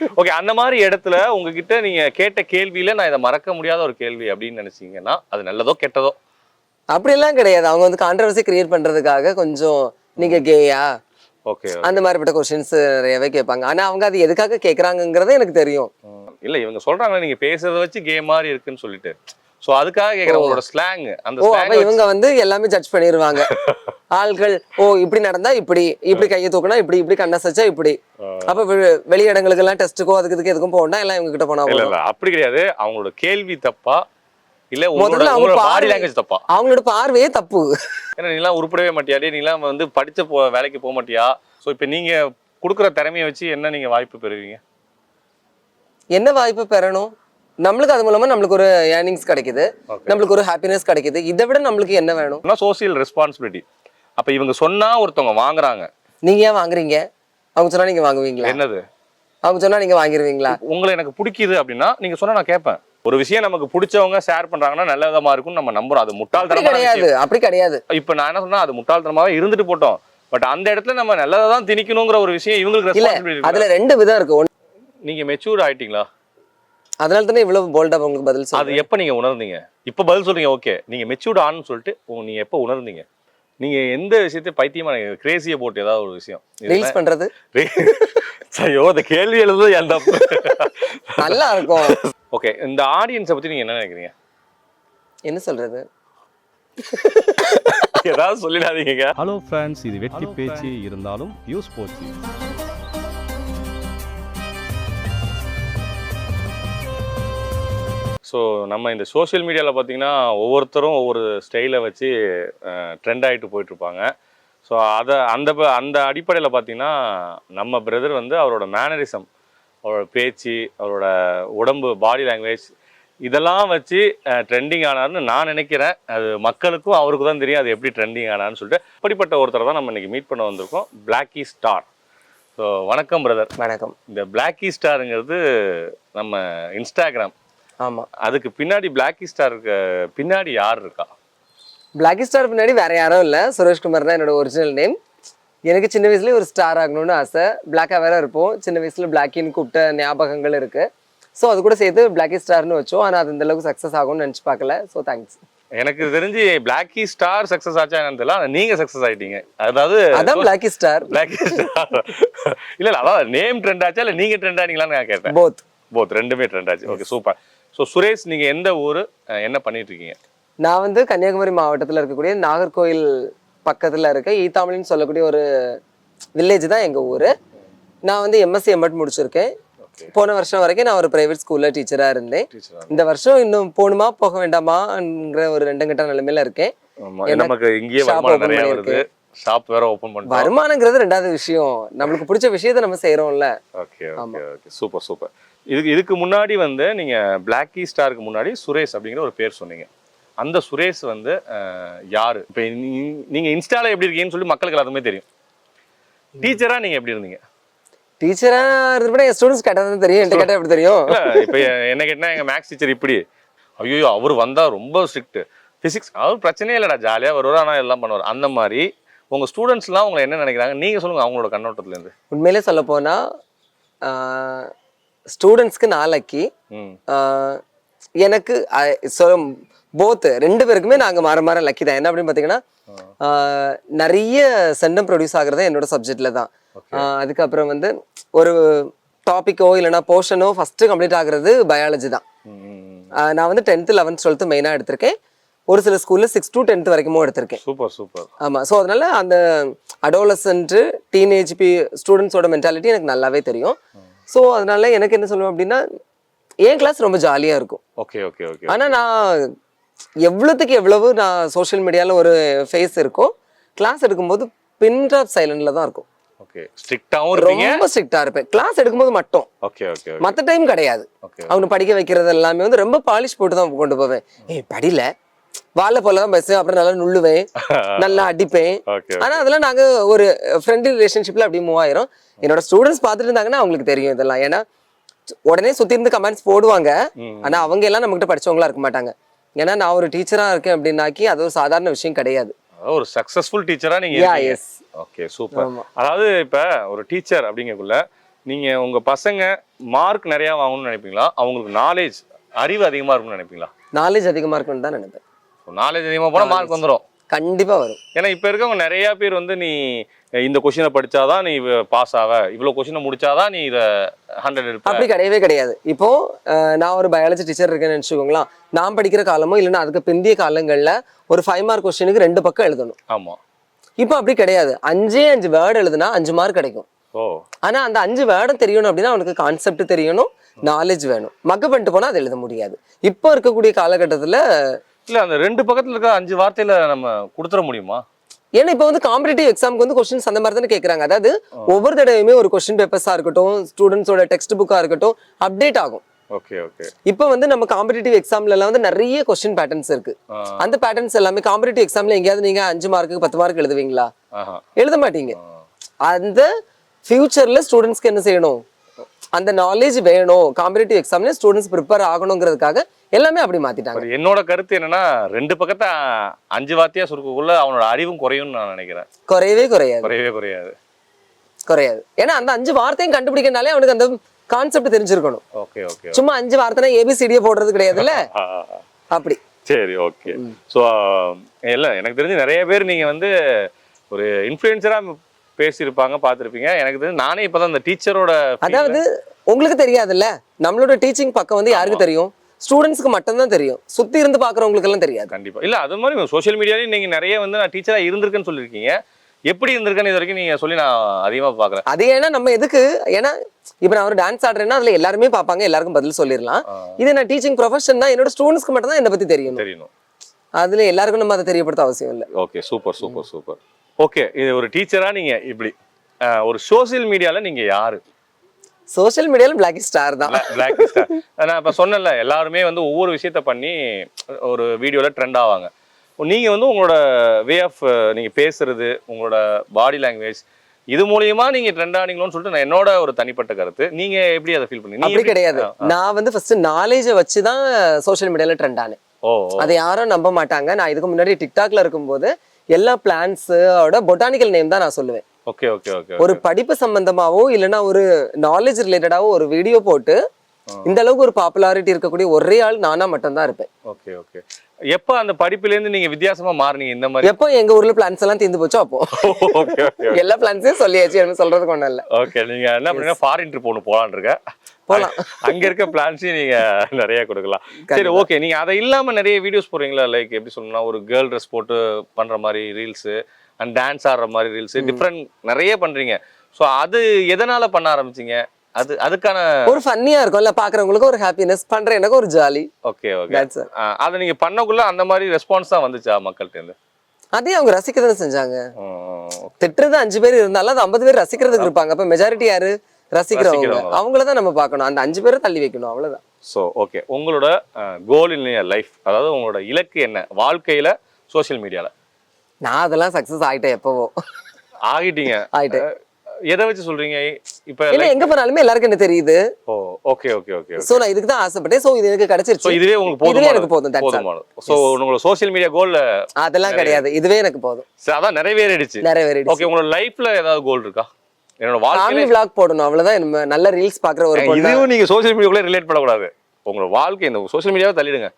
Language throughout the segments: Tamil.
ஓகே அந்த மாதிரி இடத்துல உங்ககிட்ட நீங்க கேட்ட கேள்வியில நான் இதை மறக்க முடியாத ஒரு கேள்வி அப்படின்னு நினைச்சீங்கன்னா அது நல்லதோ கெட்டதோ? அப்படிலாம் கிடையாது. அவங்க வந்து கான்ட்ரவர்சி கிரியேட் பண்றதுக்காக கொஞ்சம் நீங்க கேயா? ஓகே அந்த மாதிரிப்பட்ட கொஸ்டின்ஸ் நிறையவே கேட்பாங்க. ஆனா அவங்க அது எதுக்காக கேக்குறாங்கங்கிறது எனக்கு தெரியும். இல்ல இவங்க சொல்றாங்க நீங்க பேசுறத வச்சு கேம் மாதிரி இருக்குன்னு சொல்லிட்டு. சோ அதுக்காக கேக்குறேன் உங்களோட ஸ்லாங் அந்த ஓ அப்ப இவங்க வந்து எல்லாமே ஜட்ஜ் பண்ணிடுவாங்க ஆள்கள் ஓ இப்படி நடந்தா இப்படி இப்படி கையை தூக்குனா இப்படி இப்படி கண்ணை சச்சா இப்படி. அப்ப வெ- வெளி இடங்களுக்கு எல்லாம் டெஸ்ட்டுக்கோ அதுக்கு இதுக்கு எதுக்கும் போகண்டா எல்லாம் இவங்க கிட்ட போனா இல்ல அப்படி கிடையாது. அவங்களோட கேள்வி தப்பா இல்ல முதல்ல அவங்க பாடி லாங்குவேஜ் தப்பா? அவங்களோட பார்வையே தப்பு. ஏன்னா நீலாம் உருப்படவே மாட்டியாடி நீலாம் வந்து படிச்ச போ வேலைக்கு போக மாட்டியா? ஸோ இப்போ நீங்க கொடுக்குற திறமையை வச்சு என்ன நீங்க வாய்ப்பு பெறுவீங்க? என்ன வாய்ப்பு பெறணும்? நம்மளுக்கு அது மூலமா நம்மளுக்கு ஒரு ஏர்னிங்ஸ் கிடைக்குது. நம்மளுக்கு ஒரு ஹாப்பினஸ் கிடைக்குது. இதை விட நம்மளுக்கு என்ன வேணும்? சோசியல் ரெஸ்பான்சிபிலிட்டி அப்ப இவங்க சொன்னா ஒருத்தவங்க வாங்குறாங்க. நீங்க ஏன் வாங்குறீங்க? அவங்க சொன்னா நீங்க வாங்குவீங்களா? என்னது? அவங்க சொன்னா நீங்க வாங்கிருவீங்களா? உங்களை எனக்கு பிடிக்குது அப்படின்னா நீங்க சொன்னா நான் கேட்பேன். ஒரு விஷயம் நமக்கு பிடிச்சவங்க ஷேர் பண்றாங்கன்னா நல்ல விதமா இருக்கும்னு நம்ம நம்புறோம். அது அப்படி முட்டாள்தனமான கிடையாது அப்படி கிடையாது. இப்ப நான் என்ன சொன்னா அது முட்டாள்தனமாவே இருந்துட்டு போட்டோம். பட் அந்த இடத்துல நம்ம நல்லதை தான் திணிக்கணுங்கிற ஒரு விஷயம் இவங்களுக்கு அதுல ரெண்டு விதம் இருக்கு. நீங்க மெச்சூர் ஆயிட்டீங்களா? அதனால தானே இவ்வளவு போல்டா உங்களுக்கு பதில் அது எப்ப நீங்க உணர்ந்தீங்க? இப்ப பதில் சொல்றீங்க ஓகே நீங்க மெச்சூர்ட் ஆன்னு சொல்லிட்டு உங்க- நீங்க எப்ப உணர்ந்தீங்க? நீங்க எந்த விஷயத்தையும் பைத்தியமா கிரேசிய போட்டு ஏதாவது ஒரு விஷயம். ரீல்ஸ் பண்றது? ஐயோ அந்த கேள்வி எழுதுறது என் தப்பு நல்லா இருக்கும். ஓகே இந்த ஆடியன்ஸை பத்தி நீங்க என்ன நினைக்கிறீங்க? என்ன சொல்றது? ஏதாவது சொல்லிடாதீங்க. ஹலோ ஃப்ரெண்ட்ஸ் இது வெட்டி பேச்சு இருந்தாலும் யூஸ் போச்சு ஸோ நம்ம இந்த சோஷியல் மீடியாவில் பார்த்தீங்கன்னா ஒவ்வொருத்தரும் ஒவ்வொரு ஸ்டைலை வச்சு ட்ரெண்ட் ஆகிட்டு போயிட்டுருப்பாங்க. ஸோ அதை அந்த ப- அந்த அடிப்படையில் பார்த்தீங்கன்னா நம்ம பிரதர் வந்து அவரோட மேனரிசம் அவரோட பேச்சு அவரோட உடம்பு பாடி லாங்குவேஜ் இதெல்லாம் வச்சு ட்ரெண்டிங் ஆனார்னு நான் நினைக்கிறேன். அது மக்களுக்கும் அவருக்கு தான் தெரியும். அது எப்படி ட்ரெண்டிங் ஆனார்னு சொல்லிட்டு. அப்படிப்பட்ட ஒருத்தரை தான் நம்ம இன்னைக்கு மீட் பண்ண வந்திருக்கோம். பிளாக்கி ஸ்டார் ஸோ வணக்கம் பிரதர் வணக்கம். இந்த பிளாக்கி ஸ்டாருங்கிறது நம்ம இன்ஸ்டாகிராம் ஆமா. அதுக்கு பின்னாடி பிளாக்கி ஸ்டாருக்கு பின்னாடி யார் இருக்கா? பிளாக் ஸ்டார் பின்னாடி வேற யாரும் இல்ல. சுரேஷ்குமார் தான் என்னோட ஒரிஜினல் நேம் எனக்கு சின்ன வயசுலயே ஒரு ஸ்டார் ஆகணும்னு ஆசை. பிளாக்கா வேற இருப்போம். சின்ன வயசுல பிளாக்கின்னு கூப்பிட்ட ஞாபகங்கள் இருக்கு. ஸோ அது கூட சேர்த்து பிளாக்கி ஸ்டார்னு வச்சோம். ஆனா அது இந்த அளவுக்கு சக்ஸஸ் ஆகும்னு நினைச்சு பார்க்கல. ஸோ தேங்க்ஸ் எனக்கு தெரிஞ்சு பிளாக்கி ஸ்டார் சக்சஸ் ஆச்சா தெரியல. நீங்க சக்சஸ் ஆயிட்டீங்க. அதாவது அதான் பிளாக்கி ஸ்டார் பிளாக்கி ஸ்டார் இல்ல இல்ல அதான் நேம் ட்ரெண்ட் ஆச்சா இல்ல நீங்க ட்ரெண்ட் ஆனீங்களான்னு நான் கேட்டேன். போத் போத் ரெண்டுமே ட்ரெண்ட் ஆச்சு. ஓகே சூப்பர் ஸோ சுரேஷ் நீங்க எந்த ஊரு என்ன பண்ணிட்டு இருக்கீங்க நான் வந்து கன்னியாகுமரி மாவட்டத்துல இருக்கக்கூடிய நாகர்கோயில் பக்கத்துல இருக்க ஈத்தாமலின்னு சொல்லக்கூடிய ஒரு வில்லேஜ் தான் எங்க ஊரு. நான் வந்து எம்எஸ்சி எம்எட் முடிச்சிருக்கேன். போன வருஷம் வரைக்கும் நான் ஒரு பிரைவேட் ஸ்கூல்ல டீச்சரா இருந்தேன். இந்த வருஷம் இன்னும் போகணுமா போக வேண்டாமாங்கிற ஒரு ரெண்டு கட்ட நிலைமையில இருக்கேன். நமக்கு இங்கேயே. வருது. ஷாப் வேற ஓபன் பண்ணிட்டோம். வருமானங்கிறது ரெண்டாவது விஷயம். நம்மளுக்கு பிடிச்ச விஷயத்த நம்ம செய்யறோம்ல okay okay okay super super இதுக்கு இதுக்கு முன்னாடி வந்து நீங்க பிளாக்கி ஸ்டாருக்கு முன்னாடி சுரேஷ் அப்படிங்கிற ஒரு பேர் சொன்னீங்க. அந்த சுரேஷ் வந்து யாரு? இப்போ நீங்க இன்ஸ்டால எப்படி இருக்கீங்கன்னு சொல்லி மக்களுக்கு எல்லாருமே தெரியும். டீச்சரா நீங்க எப்படி இருந்தீங்க? டீச்சரா இருந்து விட என் ஸ்டூடெண்ட்ஸ் கேட்டது தெரியும். என்கிட்ட கேட்டா எப்படி தெரியும்? இப்போ என்ன கேட்டா எங்க மேக்ஸ் டீச்சர் இப்படி. ஐயோ அவர் வந்தா ரொம்ப ஸ்ட்ரிக்ட் பிசிக்ஸ் அவர் பிரச்சனையே இல்லடா ஜாலியா வருவார் ஆனா எல்லாம் பண்ணுவார். அந்த மாதிரி உங்க ஸ்டூடெண்ட்ஸ்லாம் உங்களை என்ன நினைக்கிறாங்க? நீங்க சொல்லுங்க அவங்களோட கண்ணோட்டத்துல இருந்து. உண்மையிலே சொல்ல போனா ஸ்டூடெண்ட்ஸ்க்கு நாளைக்கு எனக்கு சொல்ல போத் ரெண்டு பேருக்குமே நாங்க மாற மாற லக்கி தான். என்ன அப்படின்னு பாத்தீங்கன்னா ஆஹ், நிறைய சென்டம் ப்ரொடியூஸ் ஆகுறது என்னோட சப்ஜெக்ட்ல தான். அதுக்கப்புறம் வந்து ஒரு டாபிக்கோ இல்லைன்னா போர்ஷனோ ஃபர்ஸ்ட் கம்ப்ளீட் ஆகுறது பயாலஜி தான். நான் வந்து டென்த்து லெவன்த் டுவெல்த்து மெயினாக எடுத்திருக்கேன். ஒரு சில ஸ்கூல்ல சிக்ஸ் to டென்த் வரைக்கும் எடுத்திருக்கேன். சூப்பர் சூப்பர் ஆமா ஸோ அதனால அந்த அடோலசன்ட்டு டீனேஜ் பி ஸ்டூடெண்ட்ஸோட மென்டாலிட்டி எனக்கு நல்லாவே தெரியும். ஸோ அதனால எனக்கு என்ன சொல்லுவேன் அப்படின்னா என் கிளாஸ் ரொம்ப ஜாலியா இருக்கும். ஓகே ஓகே ஓகே ஆனா நான் எவ்வளோத்துக்கு எவ்வளவு நான் சோஷியல் மீடியால ஒரு ஃபேஸ் இருக்கோ கிளாஸ் எடுக்கும்போது பின் ட்ராப் சைலண்ட்ல தான் இருக்கும். ஓகே ஸ்ட்ரிக்டாவும் ரொம்ப ஸ்ட்ரிக்டா இருப்பேன். கிளாஸ் எடுக்கும்போது மட்டும். ஓகே ஓகே மற்ற டைம் கிடையாது. அவனை படிக்க வைக்கிறது எல்லாமே வந்து ரொம்ப பாலிஷ் போட்டு தான் கொண்டு போவேன். ஏய் படியில வாழை போல தான் பேசுவேன் அப்புறம் நல்லா நுள்ளுவேன். நல்லா அடிப்பேன். ஆனா அதெல்லாம் நாங்க ஒரு ஃப்ரெண்ட்லி ரிலேஷன்ஷிப்ல அப்படியே மூவ் ஆயிரும். என்னோட ஸ்டூடெண்ட்ஸ் பார்த்துட்டு இருந்தாங்கன்னா அவங்களுக்கு தெரியும் இதெல்லாம். ஏன்னா உடனே சுத்தி இருந்து கமெண்ட்ஸ் போடுவாங்க. ஆனா அவங்க எல்லாம் நம்மகிட்ட படிச்சவங்களா இருக்க மாட்டாங்க. ஏன்னா நான் ஒரு டீச்சரா இருக்கேன் அப்படின்னாக்கி அது ஒரு சாதாரண விஷயம் கிடையாது. ஒரு சக்சஸ்ஃபுல் டீச்சரா நீங்க yes. Okay super. அதாவது இப்ப ஒரு டீச்சர் அப்படிங்கக்குள்ள நீங்க உங்க பசங்க மார்க் நிறைய வாங்கணும்னு நினைப்பீங்களா? அவங்களுக்கு நாலேஜ் அறிவு அதிகமா இருக்கும்னு நினைப்பீங்களா? நாலேஜ் அதிகமா இருக்கும்னு தான் நினைப்பேன். நாலேஜ் அதிகமா போனா மார்க் வந்துடும் கண்டிப்பா வரும். ஏன்னா இப்ப இருக்கவங்க நிறைய பேர் வந்து நீ இந்த கொஷினை படிச்சாதான் நீ பாஸ் ஆவ. இவ்வளவு கொஷினை முடிச்சாதான் நீ இத ஹண்ட்ரட் எடுப்ப. அப்படி கிடையவே கிடையாது. இப்போ நான் ஒரு பயாலஜி டீச்சர் இருக்கேன்னு நினச்சிக்கோங்களேன். நான் படிக்கிற காலமோ இல்லைன்னா அதுக்கு பிந்திய காலங்கள்ல ஒரு ஃபைவ் மார்க் கொஸ்டினுக்கு ரெண்டு பக்கம் எழுதணும். ஆமா. இப்போ அப்படி கிடையாது. அஞ்சே அஞ்சு வேர்டு எழுதுனா அஞ்சு மார்க் கிடைக்கும். ஓ. ஆனா அந்த அஞ்சு வேர்டும் தெரியணும் அப்படின்னா அவனுக்கு கான்செப்ட் தெரியணும் நாலேஜ் வேணும். மக்க பண்ணிட்டு போனா அது எழுத முடியாது. இப்போ இருக்கக்கூடிய காலகட்டத்துல இல்ல அந்த ரெண்டு பக்கத்துல இருக்க அஞ்சு வார்த்தையில நம்ம கொடுத்துட முடியுமா? ஏன்னா இப்போ வந்து காம்படிட்டிவ் எக்ஸாமுக்கு வந்து கொஸ்டின்ஸ் அந்த மாதிரி தானே கேட்குறாங்க அதாவது ஒவ்வொரு தடவையுமே ஒரு கொஸ்டின் பேப்பர்ஸாக இருக்கட்டும் ஸ்டூடெண்ட்ஸோட டெக்ஸ்ட் புக்காக இருக்கட்டும் அப்டேட் ஆகும். Okay okay. இப்போ வந்து நம்ம காம்படிட்டிவ் எக்ஸாம்ல எல்லாம் வந்து நிறைய கொஸ்டின் பேட்டர்ன்ஸ் இருக்கு. அந்த பேட்டர்ன்ஸ் எல்லாமே காம்படிட்டிவ் எக்ஸாம்ல எங்கேயாவது நீங்க அஞ்சு மார்க்கு பத்து மார்க் எழுதுவீங்களா? எழுத மாட்டீங்க. அந்த ஃபியூச்சர்ல ஸ்டூடெண்ட்ஸ்க்கு என்ன செய்யணும்? அந்த நாலேஜ் வேணும். காம்படிட்டிவ் எக்ஸாம்ல ஸ்டூடெண்ட்ஸ் ப்ரிப்பேர் ஆகணுங்கிறதுக்காக எல்லாமே அப்படி மாத்திட்டாங்க. என்னோட கருத்து என்னன்னா ரெண்டு பக்கத்தை அஞ்சு வார்த்தையா சுருக்கக்குள்ள அவனோட அறிவும் குறையும்னு நான் நினைக்கிறேன். குறையவே குறையாது. குறையவே குறையாது. குறையாது. ஏன்னா அந்த அஞ்சு வார்த்தையும் கண்டுபிடிக்கனாலே அவனுக்கு அந்த கான்செப்ட் தெரிஞ்சிருக்கணும். ஓகே ஓகே சும்மா அஞ்சு வார்த்தைனா ஏபிசிடியே போடுறது கிடையாதுல்ல? அப்படி. சரி ஓகே ஸோ இல்லை எனக்கு தெரிஞ்சு நிறைய பேர் நீங்க வந்து ஒரு இன்ஃப்ளூயன்சரா பேசியிருப்பாங்க பார்த்துருப்பீங்க. எனக்கு தெரிஞ்சு நானே இப்பதான் இந்த டீச்சரோட அதாவது உங்களுக்கு தெரியாதுல்ல? நம்மளோட டீச்சிங் பக்கம் வந்து யாருக்கு தெரியும்? ஸ்டூடெண்ட்ஸ்க்கு மட்டும்தான் தெரியும். சுத்தி இருந்து பாக்குறவங்களுக்கு எல்லாம் தெரியாது. கண்டிப்பா. இல்ல அது மாதிரி சோஷியல் மீடியாலையும் நீங்க நிறைய வந்து நான் டீச்சரா இருந்திருக்கேன்னு சொல்லியிருக்கீங்க. எப்படி இருந்திருக்கேன்னு இது வரைக்கும் நீங்க சொல்லி நான் அதிகமா பார்க்கல அது ஏன்னா நம்ம எதுக்கு? ஏன்னா இப்ப நான் ஒரு டான்ஸ் ஆடுறேன்னா அதுல எல்லாருமே பார்ப்பாங்க எல்லாருக்கும் பதில் சொல்லிடலாம். இது நான் டீச்சிங் ப்ரொஃபஷன் தான் என்னோட ஸ்டூடெண்ட்ஸ்க்கு மட்டும் தான் என்னை பத்தி தெரியணும் தெரியணும் அதுல எல்லாருக்கும் நம்ம அதை தெரியப்படுத்த அவசியம் இல்லை. Okay super super super okay இது ஒரு டீச்சரா நீங்க இப்படி ஒரு சோஷியல் மீடியால நீங்க யாரு? சோஷியல் மீடியால பிளாக் ஸ்டார் தான். பிளாக் ஸ்டார் நான் இப்போ சொன்னேன்ல எல்லாருமே வந்து ஒவ்வொரு விஷயத்த பண்ணி ஒரு வீடியோவில் ட்ரெண்ட் ஆவாங்க. நீங்கள் வந்து உங்களோட வே ஆஃப் நீங்கள் பேசுறது உங்களோட பாடி லாங்குவேஜ் இது மூலியமா நீங்கள் ட்ரெண்ட் ஆனீங்களோன்னு சொல்லிட்டு நான் என்னோட ஒரு தனிப்பட்ட கருத்து. நீங்கள் எப்படி அதை ஃபீல் பண்ணி அப்படி கிடையாது. நான் வந்து ஃபர்ஸ்ட் நாலேஜை வச்சு தான் சோஷியல் மீடியால ட்ரெண்ட் ஆனேன். ஓ அதை யாரும் நம்ப மாட்டாங்க. நான் இதுக்கு முன்னாடி டிக்டாக்ல இருக்கும்போது எல்லா பிளான்ஸோட பொட்டானிக்கல் நேம் தான் நான் சொல்லுவேன். ஓகே ஓகே ஓகே ஒரு படிப்பு சம்பந்தமாவோ இல்லைன்னா ஒரு நாலேஜ் ரிலேட்டடாவோ ஒரு வீடியோ போட்டு இந்த அளவுக்கு ஒரு பாப்புலாரிட்டி இருக்கக்கூடிய ஒரே ஆள் நானா மட்டும்தான் இருப்பேன். ஓகே ஓகே எப்போ அந்த படிப்புலேருந்து நீங்கள் வித்தியாசமா மாறுனீங்க இந்த மாதிரி? எப்போ எங்க ஊர்ல பிளான்ஸ் எல்லாம் தீர்ந்து போச்சோ அப்போ. எல்லா பிளான்ஸையும் சொல்லியாச்சு எனக்கு சொல்றதுக்கு ஒண்ணும் இல்ல. ஓகே நீங்க என்ன பண்ணீங்க ஃபாரின் ட்ரிப் ஒன்று போலான்னு இருக்க. போலாம். அங்க இருக்க பிளான்ஸையும் நீங்க நிறைய கொடுக்கலாம். சரி ஓகே நீங்க அதை இல்லாம நிறைய வீடியோஸ் போடுறீங்களா? லைக் எப்படி சொல்லணும்னா ஒரு கேர்ள் ட்ரெஸ் போட்டு பண்ற மாதிரி ரீல்ஸ் அண்ட் டான்ஸ் ஆடுற மாதிரி ரீல்ஸ் டிஃப்ரெண்ட் நிறைய பண்றீங்க. ஸோ அது எதனால பண்ண ஆரம்பிச்சீங்க? அது அதுக்கான ஒரு ஃபன்னியா இருக்கும்ல பாக்குறவங்களுக்கு ஒரு ஹாப்பினஸ் பண்ற எனக்கு ஒரு ஜாலி ஓகே ஓகே. அதை நீங்க பண்ணக்குள்ள அந்த மாதிரி ரெஸ்பான்ஸ் தான் வந்துச்சா மக்கள்கிட்ட இருந்து அதே அவங்க ரசிக்க தானே செஞ்சாங்க திட்டுறது அஞ்சு பேர் இருந்தாலும் அது ஐம்பது பேர் ரசிக்கிறதுக்கு இருப்பாங்க. அப்ப மெஜாரிட்டி யாரு? ரசிக்கிறவங்க. அவங்கள தான் நம்ம பார்க்கணும். அந்த அஞ்சு பேரை தள்ளி வைக்கணும். அவ்வளவுதான். ஸோ ஓகே உங்களோட கோல் இன் லைஃப் அதாவது உங்களோட இலக்கு என்ன? வாழ்க்கையில சோஷியல் மீடியால நான் அதெல்லாம் சக்சஸ் ஆயிட்டேன் எப்பவோ. ஆகிட்டீங்க. ஆயிட்டேன். அஹ், எதை வச்சு சொல்றீங்க? இப்ப ஏன்னா எங்க போனாலுமே எல்லாருக்கும் என்ன தெரியுது? Oh okay okay okay so நான் இதுக்கு தான் ஆசைப்பட்டேன். சோ இது எனக்கு கிடைச்சிருச்சு. இதுவே உங்களுக்கு இதுவே எனக்கு போதும். போதுமானது. ஸோ உங்களோட சோஷியல் மீடியா கோல்ல அதெல்லாம் கிடையாது. இதுவே எனக்கு போதும். அதான் நிறைவேறிடுச்சு. நிறைவேறிடுச்சு. ஓகே உங்களோட லைஃப்ல ஏதாவது கோல் இருக்கா? என்னோட வாழ்க்கையில vlog போடணும் அவ்வளவுதான். நல்ல ரீல்ஸ் பாக்குற ஒரு இதுவும் நீங்க சோஷியல் மீடியாக்குள்ள ரிலேட் பண்ணக்கூடாது. உங்களோட வாழ்க்கை இந்த சோஷியல் மீடியாவை தள்ளிடுங்க.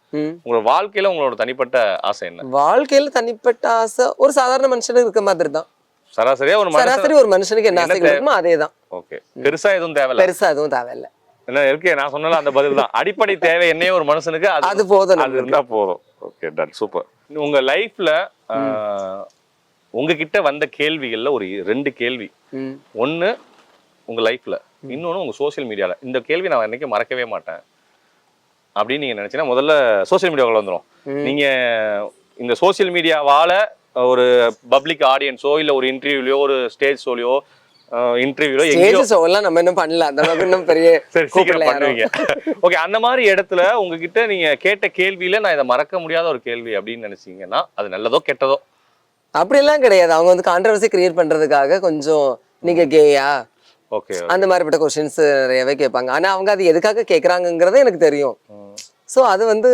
உங்களோட வாழ்க்கையில உங்களோட தனிப்பட்ட ஆசை என்ன? வாழ்க்கையில தனிப்பட்ட ஆசை ஒரு சாதாரண மனுஷனுக்கு இருக்க மாதிரி தான். சராசரியா ஒரு சராசரி ஒரு மனுஷனுக்கு என்ன ஆசைகள் இருக்குமோ அதே தான் ஓகே. பெருசா எதுவும் தேவையில்ல? பெருசா எதுவும் தேவையில்ல. என்ன இருக்கு நான் சொன்னால அந்த பதில் தான். அடிப்படை தேவை என்னையே ஒரு மனுஷனுக்கு அது போதும் அது. இருந்தா போதும். Okay done super. உங்க லைஃப்ல உங்ககிட்ட வந்த கேள்விகள்ல ஒரு ரெண்டு கேள்வி. ம். ஒண்ணு உங்க லைஃப்ல இன்னொன்னு உங்க சோஷியல் மீடியால இந்த கேள்வி நான் என்னைக்கு மறக்கவே மாட்டேன். அப்படின்னு நீங்க நினைச்சீங்கன்னா முதல்ல சோஷியல் மீடியாவுக்குள்ள வந்துரும். நீங்க இந்த சோஷியல் மீடியாவால ஒரு பப்ளிக் ஆடியன்ஸோ இல்ல ஒரு இன்டர்வியூலயோ ஒரு ஸ்டேஜ் ஷோலையோ இன்டர்வியூலோ எங்கேயோ நம்ம இன்னும் பண்ணல. அந்த அளவுக்கு இன்னும் பெரிய சரி சீக்கிரம். பண்ணுவீங்க. ஓகே அந்த மாதிரி இடத்துல உங்ககிட்ட நீங்க கேட்ட கேள்வியில நான் இதை மறக்க முடியாத ஒரு கேள்வி அப்படின்னு நினைச்சீங்கன்னா அது நல்லதோ கெட்டதோ அப்படியெல்லாம் கிடையாது. அவங்க வந்து கான்ட்ரவர்சி கிரியேட் பண்றதுக்காக கொஞ்சம் நீங்க கேயா ஓகே அந்த மாதிரிப்பட்ட கொஸ்டின்ஸ் நிறையவே கேட்பாங்க. ஆனா அவங்க அது எதுக்காக கேக்குறாங்கங்கிறது எனக்கு தெரியும். சோ அது வந்து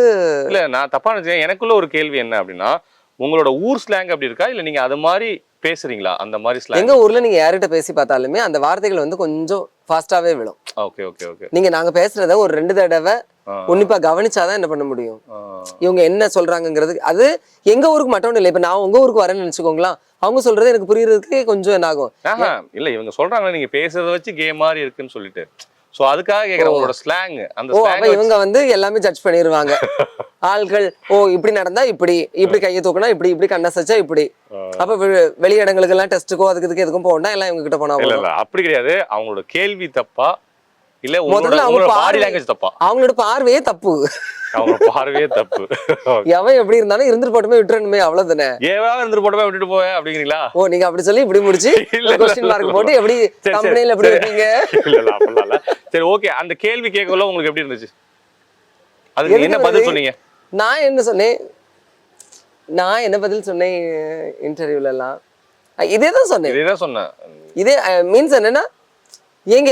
இல்ல நான் தப்பா நினைச்சேன். எனக்குள்ள ஒரு கேள்வி என்ன அப்படின்னா உங்களோட ஊர் ஸ்லாங் அப்படி இருக்கா? இல்ல நீங்க அது மாதிரி பேசுறீங்களா? அந்த மாதிரி ஸ்லாங் எங்க ஊர்ல நீங்க யார்கிட்ட பேசி பார்த்தாலுமே அந்த வார்த்தைகள் வந்து கொஞ்சம் ஃபாஸ்டாவே விழும். ஓகே ஓகே ஓகே நீங்க நாங்க பேசுறத ஒரு ரெண்டு தடவை உன்னிப்பா கவனிச்சாதான் என்ன பண்ண முடியும்? இவங்க என்ன சொல்றாங்கங்கிறது அது எங்க ஊருக்கு மட்டும் இல்லை இப்ப நான் உங்க ஊருக்கு வரேன்னு நினைச்சுக்கோங்களேன் அவங்க சொல்றது எனக்கு புரியறதுக்கு கொஞ்சம் என்ன ஆகும் இல்ல இவங்க சொல்றாங்களே நீங்க பேசுறத வச்சு கேம் மாதிரி இருக்குன்னு சொல்லிட்டு. சோ அதுக்காக கேக்குறேன் உங்களோட ஸ்லாங் அந்த அப்ப இவங்க வந்து எல்லாமே ஜட்ஜ் பண்ணிடுவாங்க ஆள்கள் ஓ இப்படி நடந்தா இப்படி இப்படி கையை தூக்குனா இப்படி இப்படி கண்ணை சச்சா இப்படி. அப்ப வெளி இடங்களுக்கு எல்லாம் டெஸ்ட்டுக்கோ அதுக்கு இதுக்கு எதுக்கும் போகணும் எல்லாம் இவங்க கிட்ட போனா. இல்ல அப்படி கிடையாது. அவங்களோட கேள்வி தப்பா இல்ல முதல்ல அவங்க பாடி லாங்குவேஜ் தப்பா? அவங்களோட பார்வையே தப்பு. அவங்க பார்வையே தப்பு. எவன் எப்படி இருந்தாலும் இருந்துட்டு போட்டுமே விட்டுறணுமே அவ்வளவுதானே? ஏதாவது இருந்துட்டு போட்டோமே விட்டுட்டு போவேன் அப்படிங்கிறீங்களா? ஓ நீங்க அப்படி சொல்லி இப்படி முடிச்சு கொஸ்டின் மார்க். போட்டு எப்படி கம்பெனில எப்படி. வைப்பீங்க? இல்ல சரி ஓகே அந்த கேள்வி கேட்கல உங்களுக்கு எப்படி இருந்துச்சு? அதுக்கு எனக்கு என்ன பதில் சொன்னீங்க? நான் என்ன சொன்னேன் நான் என்ன பதில் சொன்னேன் இன்டர்வியூல எல்லாம்? இதே தான் சொன்னேன். இதேதான் சொன்னேன். இதே மீன்ஸ் என்னன்னா ஏங்க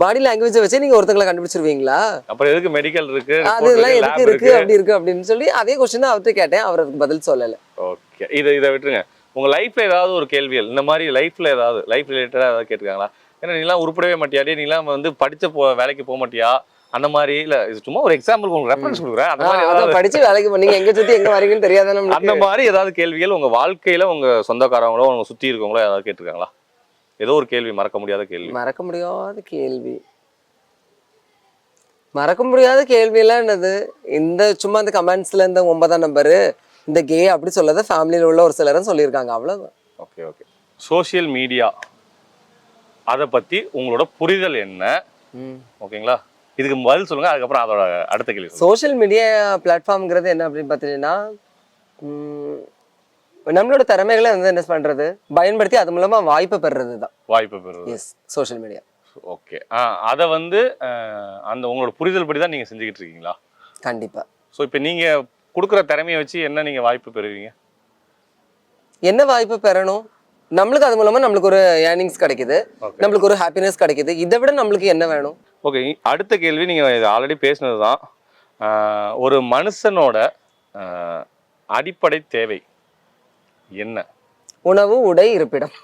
பாடி லாங்குவேஜை வச்சு நீங்க ஒருத்தங்களை கண்டுபிடிச்சிருவீங்களா? அப்புறம் எதுக்கு மெடிக்கல் இருக்கு? அதெல்லாம் எதுக்கு இருக்கு அப்படி இருக்கு அப்படின்னு சொல்லி அதே கொஸ்டின் அவர்கிட்ட கேட்டேன். அவர் அதுக்கு பதில் சொல்லல. ஓகே இதை இதை விட்டுருங்க. உங்க லைஃப்ல ஏதாவது ஒரு கேள்விகள் இந்த மாதிரி லைஃப்ல ஏதாவது லைஃப் ரிலேட்டடா ஏதாவது கேட்டிருக்காங்களா? ஏன்னா நீலாம் உருப்படவே மாட்டியாடி நீலாம் வந்து படிச்ச போ வேலைக்கு போக மாட்டியா? அந்த மாதிரி இல்ல இது சும்மா ஒரு எக்ஸாம்பிள் உங்களுக்கு ரெஃபரன்ஸ் கொடுக்குறேன். அந்த மாதிரி ஏதாவது படிச்சு வேலைக்கு நீங்க எங்க சுத்தி எங்க வரீங்கன்னு தெரியாதானே அந்த? மாதிரி ஏதாவது கேள்விகள் உங்க வாழ்க்கையில உங்க சொந்தக்காரங்களோ உங்க சுத்தி இருக்கவங்களோ ஏதாவது கேட்டிருக்காங்களா? ஏதோ ஒரு கேள்வி மறக்க முடியாத கேள்வி. மறக்க முடியாத கேள்வி. மறக்க முடியாத கேள்வி எல்லாம் என்னது? இந்த சும்மா இந்த கமெண்ட்ஸ்ல இந்த ஒன்பதாம் நம்பரு இந்த கே அப்படி சொல்லாத ஃபேமிலியில உள்ள ஒரு சிலரும் சொல்லியிருக்காங்க. அவ்வளவுதான். ஓகே ஓகே சோஷியல் மீடியா அதை பத்தி உங்களோட புரிதல் என்ன? ஓகேங்களா இதுக்கு பதில் சொல்லுங்க அதுக்கப்புறம் அதோட அடுத்த கேள்வி. சோஷியல் மீடியா பிளாட்ஃபார்ம்ங்கிறது என்ன அப்படின்னு பார்த்தீங்கன்னா நம்மளோட திறமைகளை வந்து என்ன பண்றது? பயன்படுத்தி அது மூலமா வாய்ப்பு பெறுறது தான் வாய்ப்பு பெறுவது எஸ் சோஷியல் மீடியா ஓகே ஆ அதை வந்து அந்த உங்களோட புரிதல் படி தான் நீங்க செஞ்சுக்கிட்டு இருக்கீங்களா கண்டிப்பா. ஸோ இப்போ நீங்க கொடுக்குற திறமையை வச்சு என்ன நீங்க வாய்ப்பு பெறுவீங்க? என்ன வாய்ப்பு பெறணும்? நம்மளுக்கு அது மூலமா நம்மளுக்கு ஒரு ஏர்னிங்ஸ் கிடைக்குது. நம்மளுக்கு ஒரு ஹாப்பினஸ் கிடைக்குது. இதை விட நம்மளுக்கு என்ன வேணும்? ஓகே அடுத்த கேள்வி நீங்க இது ஆல்ரெடி பேசினது தான் ஒரு மனுஷனோட அடிப்படை தேவை. என்ன? உணவு உடை இருப்பிடம்.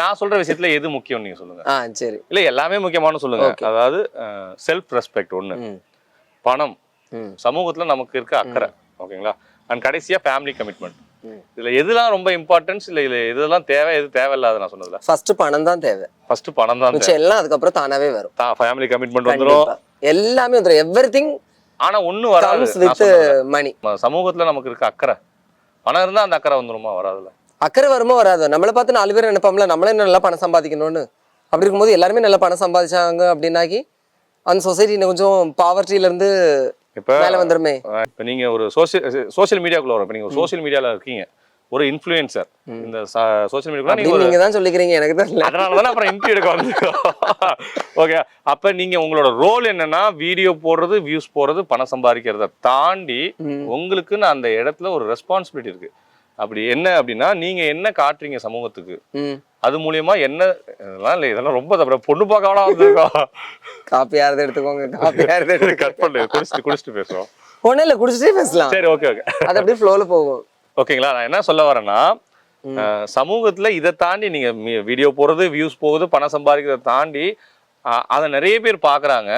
நான் சொல்ற விஷயத்துல எது முக்கியம் நீங்க சொல்லுங்க. ஆ சரி. இல்ல எல்லாமே முக்கியமான சொல்லுங்க. அதாவது செல்ஃப் ரெஸ்பெக்ட் ஒண்ணு. பணம். சமூகத்துல நமக்கு இருக்க அக்கறை. ஓகேங்களா? அண்ட் கடைசியா ஃபேமிலி கமிட்மெண்ட். இதுல எதுலாம் ரொம்ப இம்பார்ட்டன்ஸ் இல்ல இதுல எதெல்லாம் தேவை எது தேவையில்லாத நான் சொன்னதுல? ஃபர்ஸ்ட் பணம் தான் தேவை. ஃபர்ஸ்ட் பணம் தான் மிச்சம் எல்லாம் அதுக்கப்புறம் தானாவே வரும். ஃபேமிலி கமிட்மெண்ட் வந்துரும். எல்லாமே வந்துடும் எவ்ரி திங் ஆனா ஒண்ணு வராது. வித். மணி சமூகத்துல நமக்கு இருக்க அக்கறை. பணம் இருந்தா அந்த அக்கறை வந்துருமா? வராதுல அக்கறை வருமோ? வராதோ. நம்மளை பார்த்து நாலு பேர் நினைப்போம்ல நம்மளே நல்லா பணம் சம்பாதிக்கணும்னு. அப்படி இருக்கும்போது எல்லாருமே நல்லா பணம் சம்பாதிச்சாங்க அப்படின்னாக்கி அந்த சொசைட்டி கொஞ்சம் பாவர்ட்டில இருந்து இப்ப மேல வந்துருமே. இப்ப நீங்க ஒரு சோசியல் சோஷியல் மீடியாக்குள்ள வரும். இப்ப நீங்க ஒரு சோஷியல் மீடியால இருக்கீங்க. ஒரு இன்ஃப்ளூயன்சர் இந்த சோஷியல் மீடியா நீங்க தான் சொல்லிக்கிறீங்க எனக்கு தெரியல அதனால தானே அப்புறம் இன்டர்வியூ எடுக்க வந்து ஓகே அப்ப நீங்க உங்களோட ரோல் என்னன்னா வீடியோ போடுறது வியூஸ் போடுறது பணம் சம்பாதிக்கிறத தாண்டி. உங்களுக்குன்னு அந்த இடத்துல ஒரு ரெஸ்பான்சிபிலிட்டி இருக்கு. அப்படி என்ன அப்படின்னா நீங்க என்ன காட்டுறீங்க சமூகத்துக்கு? அது மூலியமா என்ன இதெல்லாம் இல்லை இதெல்லாம் ரொம்ப தப்பு. பொண்ணு பார்க்கலாம் வந்திருக்கோம். காப்பி யாரது எடுத்துக்கோங்க காப்பி யாரது கட் பண்ணு குடிச்சிட்டு குடிச்சிட்டு பேசுவோம். ஒன்றும் இல்லை குடிச்சிட்டே பேசலாம். சரி ஓகே ஓகே அது அப்படியே ஃப்ளோல போகும். ஓகேங்களா? நான் என்ன சொல்ல வரேன்னா சமூகத்துல இதை தாண்டி நீங்க வீடியோ போடுறது வியூஸ் போகுது பணம் சம்பாதிக்கிறத தாண்டி அதை நிறைய பேர் பாக்குறாங்க.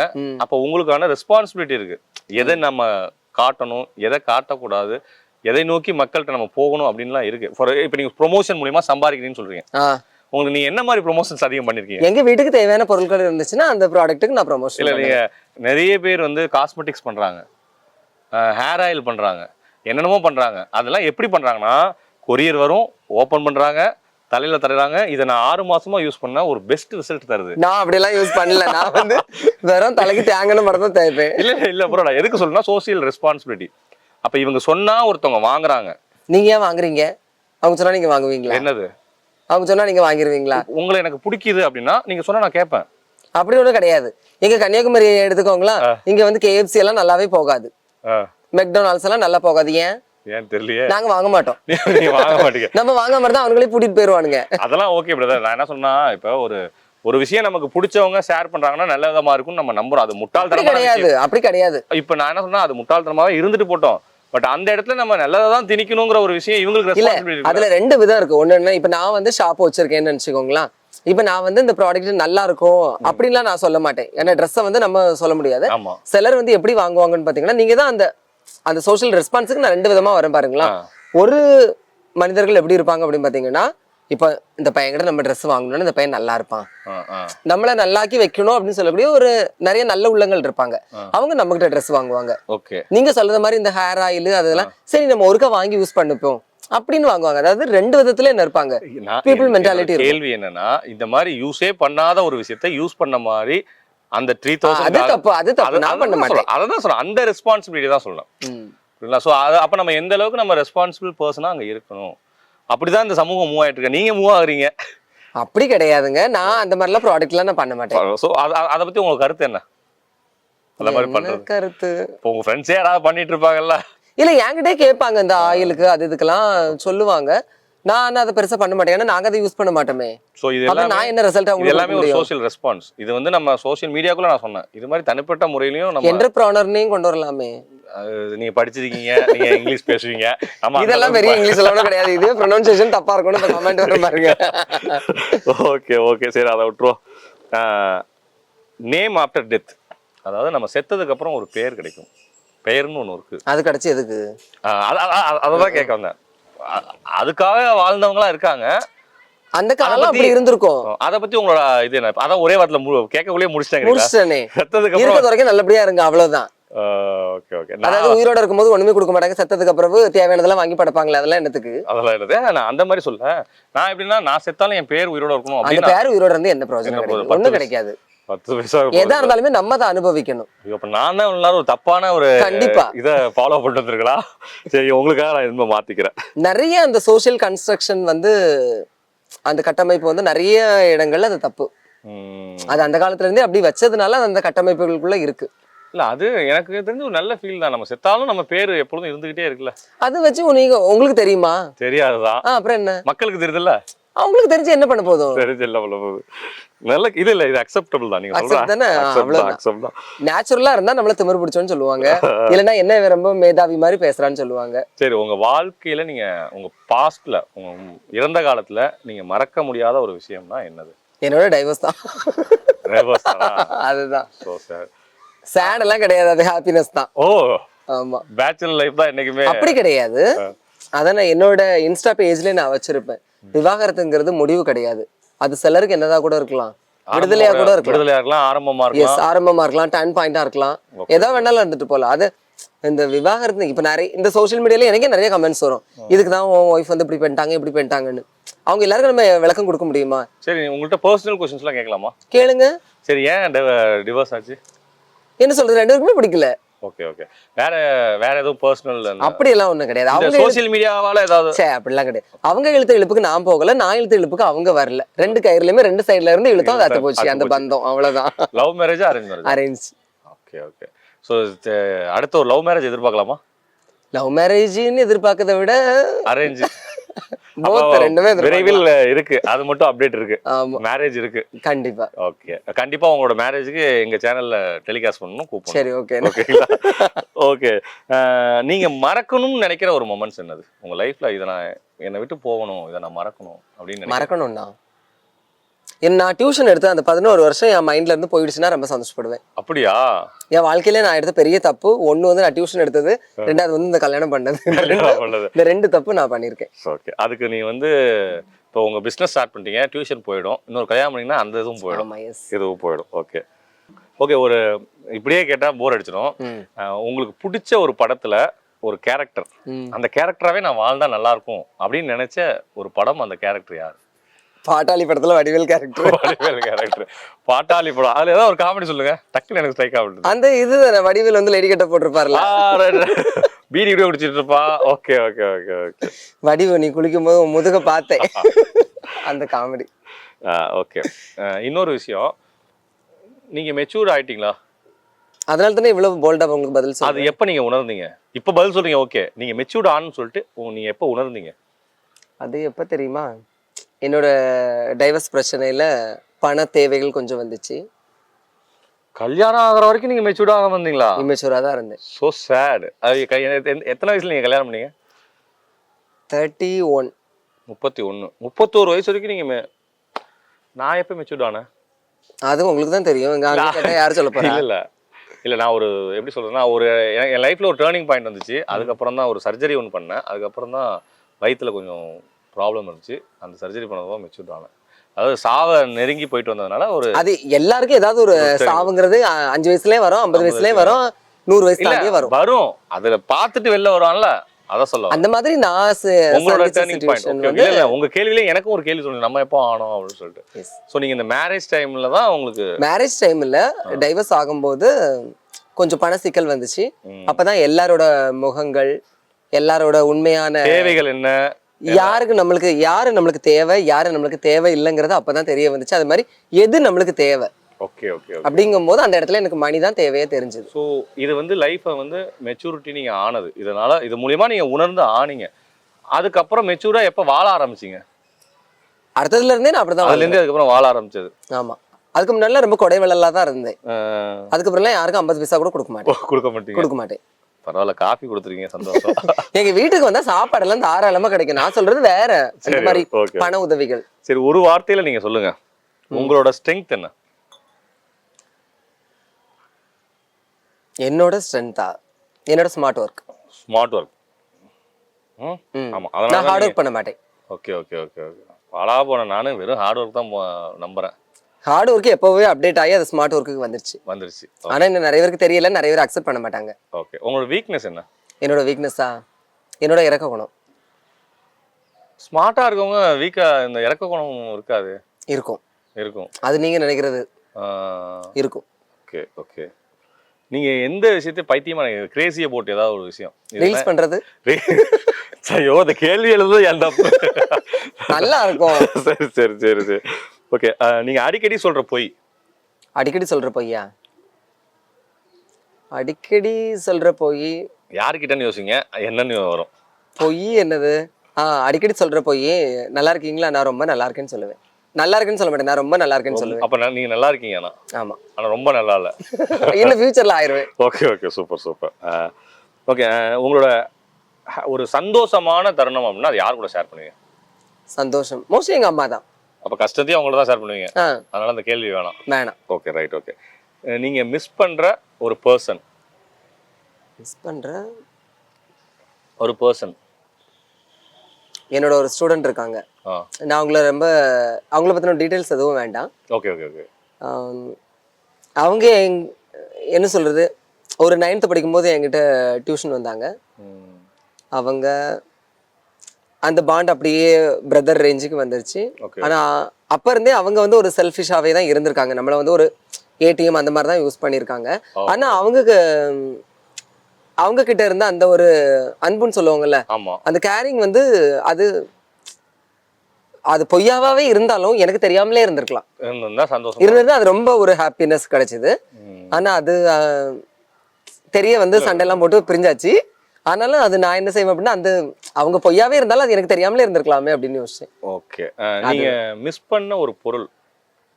அப்போ உங்களுக்கான ரெஸ்பான்சிபிலிட்டி இருக்கு. எதை நம்ம காட்டணும் எதை காட்டக்கூடாது எதை நோக்கி மக்கள்கிட்ட நம்ம போகணும் அப்படின்லாம் இருக்கு. ஃபார் இப்போ நீங்க ப்ரொமோஷன் மூலியமா சம்பாதிக்கிறீங்கன்னு சொல்றீங்க. உங்களுக்கு நீங்க என்ன மாதிரி ப்ரொமோஷன்ஸ் அதிகம் பண்ணிருக்கீங்க? எங்க வீட்டுக்கு தேவையான பொருட்கள் இருந்துச்சுன்னா அந்த ப்ராடக்ட்டுக்கு நான் இல்ல ப்ரமோஷன் நீங்க நிறைய பேர் வந்து காஸ்மெட்டிக்ஸ் பண்றாங்க. ஹேர் ஆயில் பண்றாங்க. என்னென்னமோ பண்றாங்க. அதெல்லாம் எப்படி பண்றாங்கன்னா கொரியர் வரும் ஓபன் பண்றாங்க தலையில தருறாங்க இதை நான் ஆறு மாசமா யூஸ் பண்ணா ஒரு பெஸ்ட் ரிசல்ட் தருது. நான் அப்படியெல்லாம் யூஸ் பண்ணல. நான் வந்து வெறும் தலைக்கு தேங்கன மட்டும் தான் தேய்ப்பேன். இல்ல இல்ல, ப்ரோ நான் எதுக்கு சொல்றேன்னா சோசியல் ரெஸ்பான்சிபிலிட்டி அப்ப இவங்க சொன்னா ஒருத்தவங்க வாங்குறாங்க. நீங்க ஏன் வாங்குறீங்க? அவங்க சொன்னா நீங்க வாங்குவீங்களா? என்னது? அவங்க சொன்னா நீங்க வாங்கிருவீங்களா? உங்களை எனக்கு பிடிக்குது அப்படின்னா நீங்க சொன்னா நான் கேட்பேன். அப்படி ஒண்ணும் கிடையாது. எங்க கன்னியாகுமரி எடுத்துக்கோங்களா இங்க வந்து கேஎஃப்சி எல்லாம் நல்லாவே போகாது. மெக்டொனால்ட்ஸ் எல்லாம் நல்லா போகாது. ஏன்? ஏன் தெரியலையே. நாங்க வாங்க மாட்டோம். வாங்க மாட்டீங்க. நம்ம வாங்க மாதிரி தான் அவங்களே கூட்டிட்டு போயிருவானுங்க. அதெல்லாம் ஓகே பிரதர் நான் என்ன சொன்னா இப்ப ஒரு ஒரு விஷயம் நமக்கு பிடிச்சவங்க ஷேர் பண்றாங்கன்னா நல்ல விதமா இருக்கும்னு நம்ம நம்புறோம். அது விஷயம் கிடையாது. அப்படி கிடையாது. இப்ப நான் என்ன சொன்னா அது முட்டாள்தனமாவே இருந்துட்டு போட்டோம். பட் அந்த இடத்துல நம்ம நல்லதை தான் திணிக்கணுங்கிற ஒரு விஷயம் இவங்களுக்கு இல்ல அதுல ரெண்டு விதம் இருக்கு. ஒண்ணு இப்ப நான் வந்து ஷாப் வச்சிருக்கேன்னு நினைச்சுக்கோங்களேன். இப்ப நான் வந்து இந்த ப்ராடக்ட் நல்லா இருக்கும் அப்படின்லாம் நான் சொல்ல மாட்டேன். ஏன்னா ட்ரெஸ்ஸை வந்து நம்ம சொல்ல முடியாது. சிலர் வந்து எப்படி வாங்குவாங்கன்னு பாத்தீங்கன்னா நீங்க தான் அந்த அந்த சோஷியல் ரெஸ்பான்ஸுக்கு நான் ரெண்டு விதமா வரேன் பாருங்களா. ஒரு மனிதர்கள் எப்படி இருப்பாங்க அப்படின்னு பாத்தீங்கன்னா இப்ப இந்த பையன்கிட்ட நம்ம ட்ரெஸ் வாங்கணும்னா இந்த பையன் நல்லா இருப்பான். நம்மள நல்லாக்கி வைக்கணும் அப்படின்னு சொல்லக்கூடிய ஒரு நிறைய நல்ல உள்ளங்கள் இருப்பாங்க. அவங்க நம்ம கிட்ட ட்ரெஸ் வாங்குவாங்க ஓகே நீங்க சொல்றது மாதிரி இந்த ஹேர் ஆயில் அதெல்லாம் சரி நம்ம ஒருக்கா வாங்கி யூஸ் பண்ணிப்போம் அப்படின்னு வாங்குவாங்க அதாவது ரெண்டு விதத்துல என்ன இருப்பாங்க என்னோட இருக்கும். கேள்வி என்னன்னா இந்த மாதிரி யூஸே பண்ணாத ஒரு விஷயத்த யூஸ் பண்ண மாதிரி அந்த த்ரீ அது தப்பு அது தப்பு. நான் பண்ண மாட்டேன். அதான் சொல்றேன். அந்த ரெஸ்பான்சிபிலிட்டி தான் சொல்லணும். புரியுங்களா ஸோ அது அப்போ நம்ம எந்த அளவுக்கு நம்ம ரெஸ்பான்சிபிள் பர்சனாக அங்கே இருக்கணும்? அப்படிதான் இந்த சமூகம் மூவ் ஆயிட்டு இருக்கு. நீங்க மூவ் ஆகுறீங்க. அப்படி கிடையாதுங்க. நான் அந்த மாதிரிலாம் ப்ராடக்ட்லாம் நான் பண்ண மாட்டேன். ஸோ அதை பத்தி உங்களுக்கு கருத்து என்ன? அந்த மாதிரி பண்றது. கருத்து? இப்போ உங்க ஃப்ரெண்ட்ஸே யாராவது பண்ணிட்டு இருப்பாங்கல்ல? இல்ல என்கிட்டே கேட்பாங்க இந்த ஆயிலுக்கு அது இதுக்கெல்லாம் சொல்லுவாங்க. நான் அதை பெருசா பண்ண மாட்டேன். ஏன்னா நாங்க அதை யூஸ் பண்ண மாட்டோமே. ஸோ இது நான் என்ன ரிசல்ட் இது உங்களுக்கு எல்லாமே ஒரு சோஷியல் ரெஸ்பான்ஸ் இது வந்து நம்ம சோஷியல் மீடியாக்குள்ள நான் சொன்னேன். இது மாதிரி தனிப்பட்ட முறையிலையும் நம்ம என்டர்பிரானர்னையும் கொண்டு வரலாமே. நீங்க படிச்சிருக்கீங்க நீங்க இங்கிலீஷ் பேசுவீங்க. அந்த இதெல்லாம் பெரிய இங்கிலீஷ் எல்லாம் கிடையாது. இதுவே ப்ரொனன்சியேஷன் தப்பா இருக்கும்னு இப்ப கமெண்ட் வர பாருங்க. ஓகே ஓகே சரி அதை விட்டுருவோம். நேம் ஆஃப்டர் டெத் அதாவது நம்ம செத்ததுக்கு அப்புறம் ஒரு பேர் கிடைக்கும். பெயர்னு ஒன்று இருக்கு. அது கிடைச்சி எதுக்கு? ஆஹ் அத- அத- அத- அதை தான் கேட்க வந்தேன். அதுக்காக வாழ்ந்தவங்களா இருக்காங்க. அந்த காலம் அப்படி இருந்திருக்கும். அதை பத்தி உங்களோட இது என்ன? அதான் ஒரே வாரத்துல கேட்கக்குள்ளே முடிச்சிட்டாங்க முடிச்சிட்டனே செத்ததுக்கு இருக்க அப்புறம் வரைக்கும் நல்லபடியா இருங்க அவ்வளவுதான். ஓகே ஓகே அதாவது உயிரோட இருக்கும்போது ஒண்ணுமே கொடுக்க மாட்டாங்க செத்ததுக்கு அப்புறம் தேவையானதெல்லாம் வாங்கி படைப்பாங்களே அதெல்லாம் என்னத்துக்கு? அதெல்லாம் இல்லை. நான் அந்த மாதிரி சொல்ல. நான் எப்படின்னா நான் செத்தாலும் என் பேர் உயிரோட இருக்கணும் அந்த பேர் உயிரோட இருந்து என்ன பிரயோஜனம் ஒண்ணும் வயசு- கிடைக்காது. பத்து வயசா எதா இருந்தாலுமே நம்ம தான் அனுபவிக்கணும். அப்ப நான் தான் ஒரு தப்பான ஒரு கண்டிப்பா. இதை ஃபாலோ பண்ணிட்டு வந்திருக்கலாம். சரி உங்களுக்காக நான் இனிமே மாத்திக்கிறேன். நிறைய அந்த சோஷியல் கன்ஸ்ட்ரக்ஷன் வந்து அந்த கட்டமைப்பு வந்து நிறைய இடங்கள்ல அது தப்பு. அது அந்த காலத்துல இருந்தே அப்படி வச்சதுனால அந்த கட்டமைப்புகளுக்குள்ள இருக்கு. இல்ல அது எனக்கு தெரிஞ்சு ஒரு நல்ல ஃபீல் தான். நம்ம செத்தாலும் நம்ம பேர் எப்பொழுதும் இருந்துகிட்டே இருக்குல்ல. அது வச்சு நீங்க உங்களுக்கு தெரியுமா? தெரியாதுதான். அப்புறம் என்ன? மக்களுக்கு தெரியுதுல்ல? அவங்களுக்கு தெரிஞ்சு என்ன பண்ண போதும்? தெரிஞ்சு அவ்வளவு போகுது? நல்ல இது இல்ல இது அக்செப்டபிள் தான். நீங்க தானே? அக்செப்ட் தான் நேச்சுரலா இருந்தா நம்மள திமிரு பிடிச்சோன்னு சொல்லுவாங்க. இல்லைன்னா என்ன ரொம்ப மேதாவி மாதிரி பேசுறான்னு சொல்லுவாங்க. சரி உங்க வாழ்க்கையில நீங்க உங்க பாஸ்ட்ல உங்க இறந்த காலத்துல நீங்க மறக்க முடியாத ஒரு விஷயம்னா என்னது? என்னோட டைவர்ஸ் தான். தானா? அதுதான். So sad. சேட் எல்லாம் கிடையாது அது ஹாப்பினஸ் தான். ஓ! ஆமா. பேச்சுலர் லைஃப் தான் என்னைக்குமே. அப்படி கிடையாது. அத நான் என்னோட இன்ஸ்டா பேஜ்ல நான் வச்சிருப்பேன். விவாகரத்துங்கிறது முடிவு கிடையாது. அது சிலருக்கு என்னதா கூட இருக்கலாம். விடுதலையா கூட இருக்கலாம். விடுதலையா இருக்கலாம் ஆரம்பமா எஸ் இருக்கலாம். ஆரம்பமா இருக்கலாம் டர்ன் பாயிண்டா இருக்கலாம். ஏதோ வேணாலும் இருந்துட்டு போகலாம். அது இந்த விவாகரத்து இப்ப நிறைய இந்த சோஷியல் மீடியால எனக்கே நிறைய கமெண்ட்ஸ் வரும். இதுக்கு தான் உன் ஒய்ஃப் வந்து இப்படி பண்ணிட்டாங்க இப்படி பண்ணிட்டாங்கன்னு. அவங்க எல்லாருக்கும் நம்ம விளக்கம் கொடுக்க முடியுமா? சரி உங்கள்கிட்ட பர்சனல் கொஸ்டின்ஸ்லாம் கேட்கலாமா? கேளுங்க. சரி ஏன் டிவோர்ஸ் ஆச்சு? என்ன சொல்றது ரெண்டு பேருக்குமே பிடிக்கல. ஓகே ஓகே வேற வேற எதுவும் பர்சனல் அப்படி எல்லாம் ஒண்ணும் கிடையாது. அவங்க சோஷியல் மீடியாவால ஏதாவது? சே அப்படிலாம் கிடையாது. அவங்க இழுத்த இழுப்புக்கு நான் போகல நான் இழுத்த இழுப்புக்கு அவங்க வரல. ரெண்டு கயிறுலயுமே ரெண்டு சைடுல இருந்து இழுத்தோம் அது போச்சு. அந்த பந்தம் அவ்வளவுதான். லவ் மேரேஜா arrange marriage arrange okay okay so அடுத்த ஒரு லவ் மேரேஜ் எதிர்பார்க்கலாமா? லவ் மேரேஜ்னு எதிர்பார்க்கறத விட அரேஞ்ச். விரைவில் இருக்கு. அது மட்டும் அப்டேட் இருக்கு. மேரேஜ் இருக்கு. கண்டிப்பா. ஓகே கண்டிப்பா உங்களோட மேரேஜுக்கு எங்க சேனல்ல டெலிகாஸ்ட் பண்ணணும் கூப்பிடணும். சரி ஓகே ஓகேங்களா ஓகே நீங்க மறக்கணும்னு நினைக்கிற ஒரு மொமெண்ட்ஸ் என்னது? உங்க லைஃப்ல இதை நான் என்னை விட்டு போகணும் இதை நான் மறக்கணும் அப்படின்னு மறக்கணும்னா? நான் டியூஷன் எடுத்த அந்த பதினோரு வருஷம் என் மைண்ட்ல இருந்து போயிடுச்சுன்னா ரொம்ப சந்தோஷப்படுவேன். அப்படியா? என் வாழ்க்கையில நான் எடுத்த பெரிய தப்பு ஒண்ணு வந்து நான் டியூஷன் எடுத்தது ரெண்டாவது வந்து இந்த கல்யாணம் பண்ணது. இந்த ரெண்டு- தப்பு நான் பண்ணியிருக்கேன். ஓகே அதுக்கு நீ வந்து இப்போ உங்க பிசினஸ் ஸ்டார்ட் பண்ணிட்டீங்க டியூஷன் போயிடும். இன்னொரு கல்யாணம் பண்ணீங்கன்னா அந்த இதுவும் போயிடும். இதுவும் போயிடும். ஓகே ஓகே ஒரு இப்படியே கேட்டா போர் அடிச்சிடும். உங்களுக்கு பிடிச்ச ஒரு படத்துல ஒரு கேரக்டர் அந்த கேரக்டராகவே நான் வாழ்ந்தா நல்லா இருக்கும் அப்படின்னு நினைச்ச ஒரு படம் அந்த கேரக்டர் யார்? பாட்டாளி படத்துல வடிவேல் கேரக்டர் வடிவேல் கேரக்டர் பாட்டாளி படம். அதுல ஏதாவது ஒரு காமெடி சொல்லுங்க. டக்குன்னு எனக்கு ஸ்ட்ரைக் ஆகுது. அந்த இது வடிவேல் வந்து லேடி கட்ட போட்டிருப்பார்ல. பீடி கூட குடிச்சிட்டு இருப்பா. Okay okay okay okay Vadivu நீ குளிக்கும் போது முதுக பார்த்தேன். அந்த காமெடி ஓகே இன்னொரு விஷயம். நீங்க மெச்சூர் ஆயிட்டீங்களா? அதனால தானே இவ்வளவு போல்டா உங்களுக்கு பதில் அது எப்ப நீங்க உணர்ந்தீங்க? இப்ப பதில் சொல்றீங்க ஓகே நீங்க மெச்சூர்ட் ஆன்னு சொல்லிட்டு நீங்க எப்ப உணர்ந்தீங்க? அது எப்ப தெரியுமா? என்னோட டைவர்ஸ் பிரச்சனையில பண தேவைகள் கொஞ்சம் வந்துச்சு. கல்யாணம் ஆகிற வரைக்கும் நீங்க மெச்சூர்ட் ஆகாம வந்தீங்களா இமெச்சூரா தான் இருந்தேன். ஸோ சேட் அது க- எத்த- எத்தனை வயசுல நீங்க கல்யாணம் பண்ணீங்க? தேர்ட்டி ஒன் முப்பத்தி ஒன்று முப்பத்தோரு வயசு வரைக்கும் நீங்க மெ- நான் எப்போ மெச்சூர்ட் ஆனேன் அது உங்களுக்கு தான் தெரியும். இங்க அங்க கேட்டா யாரு சொல்ல போறா? இல்ல இல்ல. இல்ல நான் ஒரு எப்படி சொல்றேன்னா ஒரு என் என் லைஃப்ல ஒரு டேர்னிங் பாயிண்ட் வந்துச்சு. அதுக்கப்புறம் தான் ஒரு சர்ஜரி ஒன்று பண்ணேன். அதுக்கப்புறம் தான் வயித்துல கொஞ்சம் ப்ராப்ளம் இருந்துச்சு. அந்த சர்ஜரி பண்ணதும் மெச்சூர்ட் ஆனேன். அதாவது சாவை நெருங்கி போயிட்டு வந்ததுனால ஒரு அது எல்லாருக்கும் ஏதாவது ஒரு சாவுங்கிறது அஞ்சு வயசுலயே வரும் ஐம்பது வயசுலயே வரும் நூறு வயசு தாண்டியே இல்ல வரும். வரும். அதுல பார்த்துட்டு வெளில வருவான்ல அத சொல்ல. அந்த மாதிரி நான் உங்களோட டேர்னிங் பாயிண்ட் இல்ல உங்க கேள்வியில எனக்கும் ஒரு கேள்வி சொல்லுங்க நம்ம எப்போ ஆனோம் அப்படின்னு சொல்லிட்டு. சோ நீங்க இந்த மேரேஜ் டைம்ல தான் உங்களுக்கு மேரேஜ் டைம்ல டைவர்ஸ் ஆகும்போது கொஞ்சம் பண சிக்கல் வந்துச்சு. அப்பதான் எல்லாரோட முகங்கள் எல்லாரோட உண்மையான தேவைகள் என்ன? யாருக்கு நம்மளுக்கு யாரு நம்மளுக்கு தேவை யாரு நம்மளுக்கு தேவை இல்லைங்கிறது அப்பதான் தெரிய வந்துச்சு. அது மாதிரி எது நம்மளுக்கு தேவை? Okay okay okay. அப்படிங்கும்போது அந்த இடத்துல எனக்கு மணி தான் தேவையே தெரிஞ்சது. ஸோ இது வந்து லைஃப்பை வந்து மெச்சூரிட்டி நீங்க ஆனது. இதனால இது மூலியமா நீங்க உணர்ந்து ஆனீங்க. அதுக்கப்புறம் மெச்சூரா எப்ப வாழ ஆரம்பிச்சீங்க? அடுத்ததுல இருந்தே நான் அப்படிதான் அதுல. இருந்து அதுக்கப்புறம் வாழ ஆரம்பிச்சது. ஆமா. அதுக்கு முன்னாடி ரொம்ப கொடைவெளலா தான் இருந்தேன். அஹ், அதுக்கப்புறம் யாருக்கும் ஐம்பது பைசா கூட கொடுக்க மாட்டேன். கொடுக்க மாட்டீங்க. கொடுக்க மாட்டேன். பரவாயில்ல காஃபி கொடுத்துருக்கீங்க சந்தோஷம். எங்க வீட்டுக்கு வந்தா சாப்பாடு எல்லாம் தாராளமா கிடைக்கும். நான் சொல்றது வேற. அந்த மாதிரி பண உதவிகள். சரி ஒரு வார்த்தையில நீங்க சொல்லுங்க. உங்களோட ஸ்ட்ரென்த் என்ன? என்னோட ஸ்ட்ரென்த்தா என்னோட ஸ்மார்ட் ஒர்க் ஸ்மார்ட் ஒர்க். ஆமா நான் அதனால ஹார்ட் ஒர்க் பண்ண மாட்டேன். Okay okay okay okay Bala போன நானும் வெறும் ஹார்ட் ஒர்க் தான் நம்புறேன். ஹார்ட் ஒர்க் எப்போவே அப்டேட் ஆகி அது ஸ்மார்ட் ஒர்க்குக்கு வந்துருச்சு. வந்துருச்சு. ஆனா இன்னும் நிறைய பேருக்கு தெரியல நிறைய பேர் அக்செப்ட் பண்ண மாட்டாங்க. ஓகே உங்களோட வீக்னஸ் என்ன? என்னோட வீக்னஸா என்னோட இறக்க குணம். ஸ்மார்ட்டா இருக்கவங்க வீக்கா இந்த இறக்க குணம் இருக்காது. இருக்கும். இருக்கும். அது நீங்க நினைக்கிறது. இருக்கும். ஓகே ஓகே நீங்க எந்த விஷயத்தையும் பைத்தியமா கிரேசியை போட்டு ஏதாவது ஒரு விஷயம். ரீல்ஸ் பண்றது. ஐயோ இந்த கேள்வி எழுது என் நல்லா இருக்கும். சரி சரி சரி சரி. ஓகே நீங்க அடிக்கடி சொல்ற பொய். அடிக்கடி சொல்ற பொய்யா? அடிக்கடி சொல்ற பொய். யாருக்கிட்டன்னு யோசிங்க என்னன்னு வரும். பொய் என்னது? ஆ அடிக்கடி சொல்ற பொய் நல்லா இருக்கீங்களா? நான் ரொம்ப நல்லா இருக்கேன்னு சொல்லுவேன். நல்லா இருக்குன்னு சொல்ல மாட்டேன் நான் ரொம்ப நல்லா இருக்கேன்னு சொல்லுவேன். அப்ப நீங்க நல்லா இருக்கீங்க ஆனா. ஆமா. ஆனா ரொம்ப நல்லா இல்ல. இன்னும் ஃபியூச்சர்ல ஆயிருவேன். Okay okay super super okay உங்களோட ஒரு சந்தோஷமான தருணம் அப்படின்னா அது யார் கூட ஷேர் பண்ணுவீங்க? சந்தோஷம். மோஸ்ட்லி எங்க அம்மா தான். அப்ப கஷ்டத்தையும் அவங்கள தான் ஷேர் பண்ணுவீங்க. அதனால அந்த கேள்வி வேணாம். வேணாம். ஓகே ரைட் ஓகே நீங்க மிஸ் பண்ற ஒரு பர்சன் மிஸ் பண்றேன் ஒரு பர்சன் என்னோட ஒரு ஸ்டூடெண்ட் இருக்காங்க. நான் அவங்கள ரொம்ப அவங்கள பத்தின டீட்டெயில்ஸ் எதுவும் வேண்டாம். ஓகே ஓகே ஓகே அவங்க என்ன சொல்றது? ஒரு நைன்த்து படிக்கும்போது என்கிட்ட டியூஷன் வந்தாங்க. அவங்க அந்த பாண்ட் அப்படியே பிரதர் ரேஞ்சுக்கு வந்துருச்சு. ஆனா அப்ப இருந்தே அவங்க வந்து ஒரு செல்ஃபிஷாவே தான் இருந்திருக்காங்க. நம்மள வந்து ஒரு ஏடிஎம் அந்த மாதிரி தான் யூஸ் பண்ணியிருக்காங்க. ஓ. ஆனா அவங்க அவங்க கிட்ட இருந்த அந்த ஒரு அன்புன்னு சொல்லுவாங்கல்ல அந்த கேரிங் வந்து அது அது பொய்யாவே இருந்தாலும் எனக்கு தெரியாமலே இருந்திருக்கலாம். இருந்திருந்தா அது ரொம்ப ஒரு ஹாப்பினஸ் கிடைச்சது. ஆனா அது தெரிய வந்து சண்டைலாம் போட்டு பிரிஞ்சாச்சு. ஆனாலும் அது நான் என்ன செய்வேன் அப்படின்னா அந்த அவங்க பொய்யாவே இருந்தாலும் அது எனக்கு தெரியாமலே இருந்திருக்கலாமே அப்படின்னு யோசிச்சேன். ஓகே. நீங்க மிஸ் பண்ண ஒரு பொருள்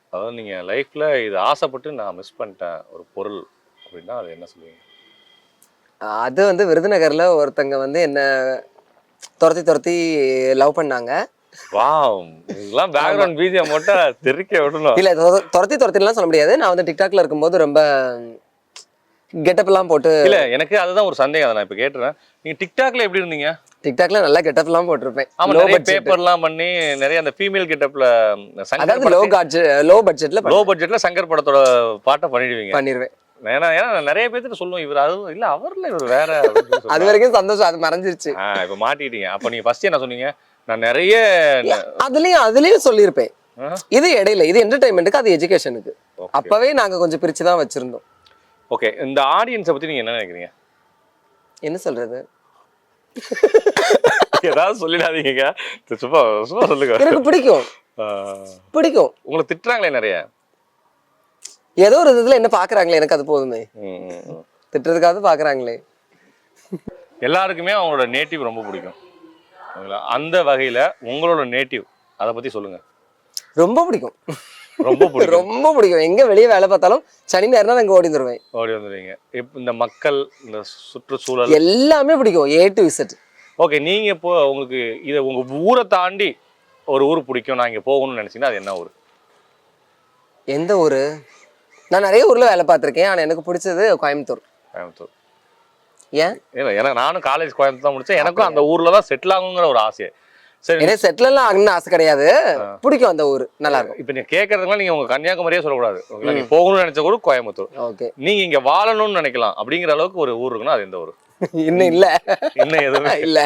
அதாவது நீங்க லைஃப்ல இது ஆசைப்பட்டு நான் மிஸ் பண்ணிட்டேன் ஒரு பொருள் அப்படின்னா அது என்ன சொல்லுவீங்க? அது வந்து விருதுநகர்ல ஒருத்தங்க வந்து என்ன துரத்தி துரத்தி லவ் பண்ணாங்க. வாவ்! இதெல்லாம் பேக்ரவுண்ட் பிஜிஎம் மட்டும் தெறிக்க விடணும். இல்ல துர- துரத்தி துரத்திலாம் சொல்ல முடியாது. நான் வந்து டிக்டாக்ல இருக்கும்போது ரொம்ப கெட்டப் எல்லாம் போட்டு இல்ல எனக்கு அதுதான் ஒரு சந்தேகம். அதை நான் இப்ப கேட்டுறேன். நீங்க டிக்டாக்ல எப்படி இருந்தீங்க? டிக்டாக்ல நல்லா கெட்டப் எல்லாம் போட்டிருப்பேன். ஆமா நிறைய பட்ஜெட் பேப்பர்லாம் பண்ணி நிறைய அந்த ஃபீமேல் கெட்டப்ல சங்கர் அதாவது லோ பட்ஜெட் லோ பட்ஜெட்ல லோ பட்ஜெட்ல சங்கர் படத்தோட பாட்டை பண்ணிடுவீங்க. பண்ணிருவேன். ஏன்னா ஏன்னா நிறைய பேர்த்துட்டு சொல்லுவோம் இவர் அது இல்ல அவர்ல இவர் வேற அது. வரைக்கும் சந்தோஷம் அது மறைஞ்சிருச்சு. இப்ப மாட்டிட்டீங்க அப்ப நீங்க ஃபர்ஸ்ட் என்ன சொன்னீங்க? நான் நிறைய அதுலயும் அதுலயும் சொல்லியிருப்பேன். இது இடையில இது என்டர்டைன்மெண்ட்டுக்கு அது எஜுகேஷனுக்கு. அப்பவே நாங்க கொஞ்சம் பிரிச்சு தான் வச்சிருந்தோம். ஓகே இந்த ஆடியன்ஸை பத்தி நீங்க என்ன நினைக்கிறீங்க? என்ன சொல்றது? ஏதாவது சொல்லிடாதீங்க சும்மா சும்மா சொல்லுங்க. எனக்கு பிடிக்கும். பிடிக்கும். உங்களை திட்டுறாங்களே நிறைய. ஏதோ ஒரு இதுல என்ன பாக்குறாங்களே எனக்கு அது போதுமே. திட்டுறதுக்காவது பாக்குறாங்களே. எல்லாருக்குமே அவங்களோட நேட்டிவ் ரொம்ப பிடிக்கும்? அந்த வகையில உங்களோட நேட்டிவ் அதை பத்தி சொல்லுங்க. ரொம்ப பிடிக்கும். ரொம்ப பிடிக்கும். ரொம்ப பிடிக்கும். எங்க வெளியே வேலை பார்த்தாலும் சனி நேரம்னா நான் இங்க ஓடி வந்துருவேன். ஓடி வந்துடுவீங்க இப்போ இந்த மக்கள் இந்த சுற்றுச்சூழல். எல்லாமே பிடிக்கும். ஏ டு விசட் ஓகே நீங்க இப்போ உங்களுக்கு இதை உங்க ஊரை தாண்டி ஒரு ஊர் பிடிக்கும். நான் இங்க போகணும்னு நினைச்சீங்கன்னா அது என்ன ஊர்? எந்த ஊரு? நான் நிறைய ஊர்ல வேலை பார்த்திருக்கேன். ஆனா எனக்கு பிடிச்சது கோயம்புத்தூர். கோயம்புத்தூர். ஏன்? எனக்கு நானும் காலேஜ் கோயம்புத்தூர் தான் முடிச்சேன். எனக்கும் அந்த ஊர்ல தான் செட்டில் ஆகுங்கிற ஒரு ஆசை. எனக்கு செட்டில் எல்லாம் ஆகணும்னு ஆசை கிடையாது. பிடிக்கும் அந்த ஊர். நல்லா இருக்கும் இப்போ நீங்க கேட்கறதுக்குலாம் நீங்க உங்க கன்னியாகுமரியே சொல்லக்கூடாது. உங்களை நீங்க போகணும்னு நினைச்ச ஊர் கோயம்புத்தூர். ஓகே. நீங்க இங்க வாழணும்னு நினைக்கலாம். அப்படிங்கிற அளவுக்கு ஒரு ஊர் இருக்குன்னா அது எந்த ஊர்? இன்னும் இல்ல. இன்னும் எதுவுமே இல்ல.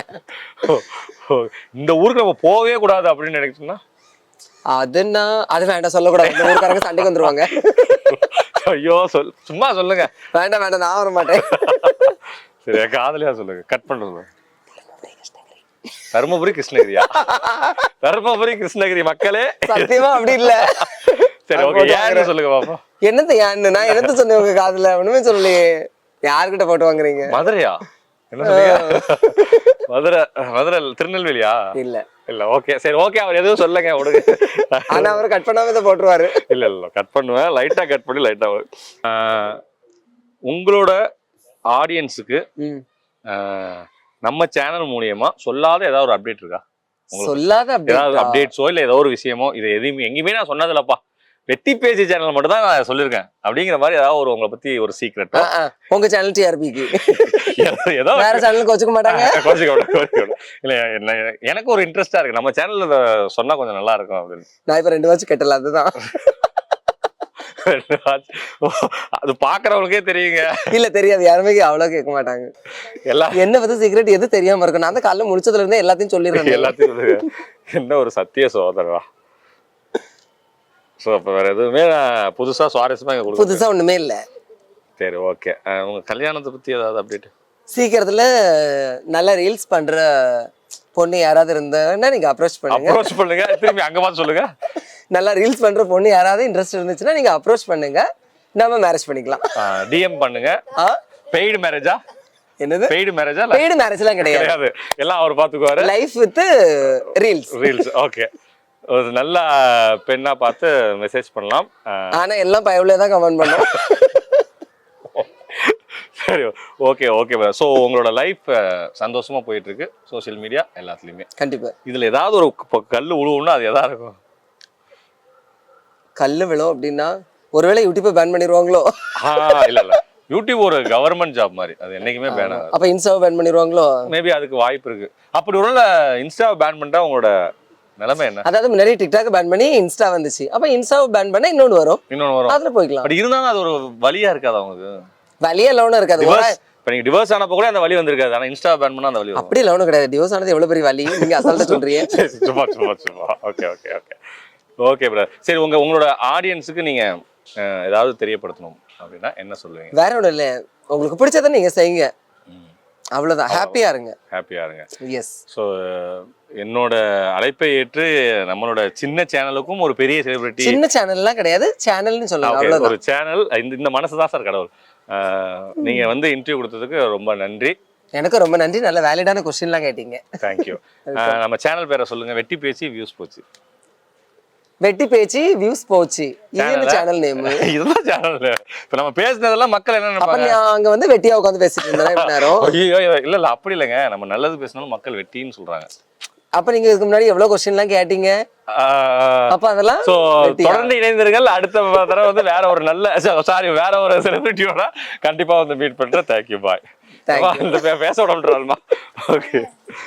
இந்த ஊருக்கு நம்ம போகவே கூடாது அப்படின்னு நினைச்சோம்னா அதுன்னா அது வேண்டாம் சொல்லக்கூடாது. இந்த ஊருக்காரங்க சண்டைக்கு வந்துருவாங்க. ஐயோ சொல் சும்மா சொல்லுங்க. வேண்டாம் வேண்டாம் நான் வர மாட்டேன். சரி காதலியா சொல்லுங்க. கட் பண்ணுறது தருமபுரி கிருஷ்ணகிரியா? தருமபுரி கிருஷ்ணகிரி மக்களே. சத்தியமா அப்படி இல்ல. சரி ஓகே ஏன்னு வாங்குறேன். சொல்லுங்க பாப்பா என்னத்த ஏன்னு நான் என்னத்த சொன்னேன் உங்க காதுல. ஒண்ணுமே சொல்லலையே. யாருக்கிட்ட போட்டு வாங்குறீங்க? மதுரையா? என்ன சொன்னீங்க? மதுரை மதுரை திருநெல்வேலியா? இல்ல. இல்ல ஓகே. சரி ஓகே அவர் எதுவும் சொல்லுங்க விடுங்க ஆனா அவர் கட் பண்ணாம இதை போட்டுருவாரு. இல்ல இல்ல கட் பண்ணுவேன். லைட்டா கட் பண்ணி லைட்டா உங்களோட ஆடியன்ஸுக்கு. நம்ம சேனல் மூலியமா சொல்லாத ஏதாவது ஒரு அப்டேட் இருக்கா? சொல்லாத ஏதாவது அப்டேட்ஸோ இல்ல ஏதோ ஒரு விஷயமோ? இது எதுவுமே எங்கேயுமே நான் சொன்னதில்லப்பா. வெட்டி பேசி சேனல் மட்டும் தான் நான் சொல்லியிருக்கேன் அப்படிங்கிற மாதிரி ஏதாவது ஒரு உங்களை பத்தி ஒரு சீக்ரெட் உங்க சேனல் டிஆர்பிக்கு ஏதோ வேற சேனலுக்கு வச்சுக்க மாட்டாங்க. கொஞ்சம் இல்ல எனக்கு ஒரு இன்ட்ரெஸ்டா இருக்கு. நம்ம சேனல்ல சொன்னா கொஞ்சம் நல்லா இருக்கும் அப்படின்னு. நான் இப்ப ரெண்டு வாட்ச் கட்டல அதுதான். அது பாக்குறவங்களுக்கே தெரியுங்க. இல்ல தெரியாது. யாருமே அவ்வளவு கேட்க மாட்டாங்க. எல்லா என்ன பத்தி சீக்ரெட் எது தெரியாம இருக்கும் நான் தான் காலைல முடிச்சதுல இருந்தே எல்லாத்தையும் சொல்லிடுறேன். எல்லாத்தையும். என்ன ஒரு சத்திய சோதரா ஸோ அப்போ வேற எதுவுமே புதுசா சுவாரஸ்யமா இங்க புதுசா ஒண்ணுமே இல்ல. சரி ஓகே உங்க கல்யாணத்தை பத்தி ஏதாவது அப்டேட் சீக்கிரத்துல நல்ல ரீல்ஸ் பண்ற பொண்ணு யாராவது இருந்தாங்கன்னா நீங்க அப்ரோச் பண்ணுங்க. அப்ரோச் பண்ணுங்க. திரும்பி அங்க பார்த்து சொல்லுங்க. நல்லா ரீல்ஸ் பண்ற பொண்ணு யாராவது இன்ட்ரெஸ்ட் இருந்துச்சுன்னா நீங்க அப்ரோச் பண்ணுங்க. நம்ம மேரேஜ் பண்ணிக்கலாம். டிஎம் பண்ணுங்க? பெய்டு மேரேஜா என்னது? பெய்டு மேரேஜா பெய்டு மேரேஜ்லாம் கிடையாது. எல்லாம் அவர் பாத்துக்குவாரு life with reels reels okay ஒரு நல்ல பெண்ணா பார்த்து மெசேஜ் பண்ணலாம். ஆனா எல்லாம் பயவுல தான் கமெண்ட் பண்ணோம் சரி ஓகே ஓகே ஸோ உங்களோட லைஃப் சந்தோஷமா போயிட்டு இருக்கு. சோஷியல் மீடியா எல்லாத்துலயுமே. கண்டிப்பா. இதுல ஏதாவது ஒரு க- கல்லு உழுவுன்னா அது எதா இருக்கும்? கல்லு விழும் அப்படின்னா ஒருவேளை யூடியூப்பை பேன் பண்ணிடுவாங்களோ இல்ல இல்ல. யூடியூப் ஒரு கவர்மெண்ட் ஜாப் மாதிரி. அது என்னைக்குமே பேன் ஆகாது. அப்ப இன்ஸ்டாவை பேன் பண்ணிடுவாங்களோ மேபி அதுக்கு வாய்ப்பு இருக்கு. அப்படி ஒருவேளை இன்ஸ்டாவை பேன் பண்ணிட்டா உங்களோட நிலைமை என்ன? அதாவது முன்னாடி டிக்டாக் பேன் பண்ணி இன்ஸ்டா வந்துச்சு. அப்ப இன்ஸ்டாவை பேன் பண்ணா இன்னொன்னு வரும். இன்னொன்று வரும். அதுல போய்க்கலாம். பட் இருந்தாலும் அது ஒரு வழியா இருக்காது அவங்களுக்கு வழியே லோனும் இருக்காது. இப்போ நீங்க டிவோர்ஸ் ஆனப்போ கூட அந்த வழி வந்திருக்காது. ஆனா இன்ஸ்டா பேன் பண்ணா அந்த வழி அப்படி லோனும் கிடையாது. டிவோர்ஸ் ஆனது எவ்வளவு பெரிய வழி? நீங்க அசால்ட்டா சொல்றீங்க. சரி, சும்மா சும்மா சும்மா. Okay okay okay okay brother சரி உங்க உங்களோட ஆடியன்ஸுக்கு நீங்க அஹ், ஏதாவது தெரியப்படுத்தணும் அப்படின்னா என்ன சொல்லுவீங்க? வேற ஒண்ணும் இல்ல. உங்களுக்கு பிடிச்சதை நீங்க செய்யுங்க. அவ்வளவுதான். ஹாப்பியா இருங்க. ஹாப்பியா இருங்க. எஸ் ஸோ என்னோட அழைப்பை ஏற்று நம்மளோட சின்ன சேனலுக்கும் ஒரு பெரிய செலிபிரிட்டி சின்ன சேனல்லாம் கிடையாது. சேனல்னு ஓகே அவ்வளவுதான். ஒரு சேனல். இந்த இந்த மனசு தான் சார் கடவுள். அஹ், நீங்க வந்து இன்டர்வியூ கொடுத்ததுக்கு ரொம்ப நன்றி. எனக்கு ரொம்ப நன்றி. நல்ல வேலிடான கொஸ்டின்லாம் கேட்டீங்க. தேங்க்யூ நம்ம சேனல் பேரை சொல்லுங்க. வெட்டி பேச்சு வியூஸ் போச்சு. வெட்டி பேச்சு வியூஸ் போச்சு. இது? சேனல் நேம் இதுதான் சேனல் இப்ப நம்ம பேசுனதெல்லாம் மக்கள் என்ன நினைப்பாங்க? நான் அங்க வந்து வெட்டியா உட்காந்து பேசிட்டு இவ்வளவு நேரம். ஐயோ இல்ல இல்ல அப்படி இல்லைங்க. நம்ம நல்லது பேசினாலும் மக்கள் வெட்டின்னு சொல்றாங்க. அப்ப நீங்க இதுக்கு முன்னாடி எவ்வளவு கொஸ்டின்லாம் கேட்டீங்க? அப்ப அதெல்லாம்? தொடர்ந்து இணைந்திருங்கள். அடுத்த தடவை வந்து வேற ஒரு நல்ல சாரி வேற ஒரு செலிபிரிட்டியோட கண்டிப்பா வந்து மீட் பண்றேன். தேங்க்யூ பாய் பேச விட ஓகே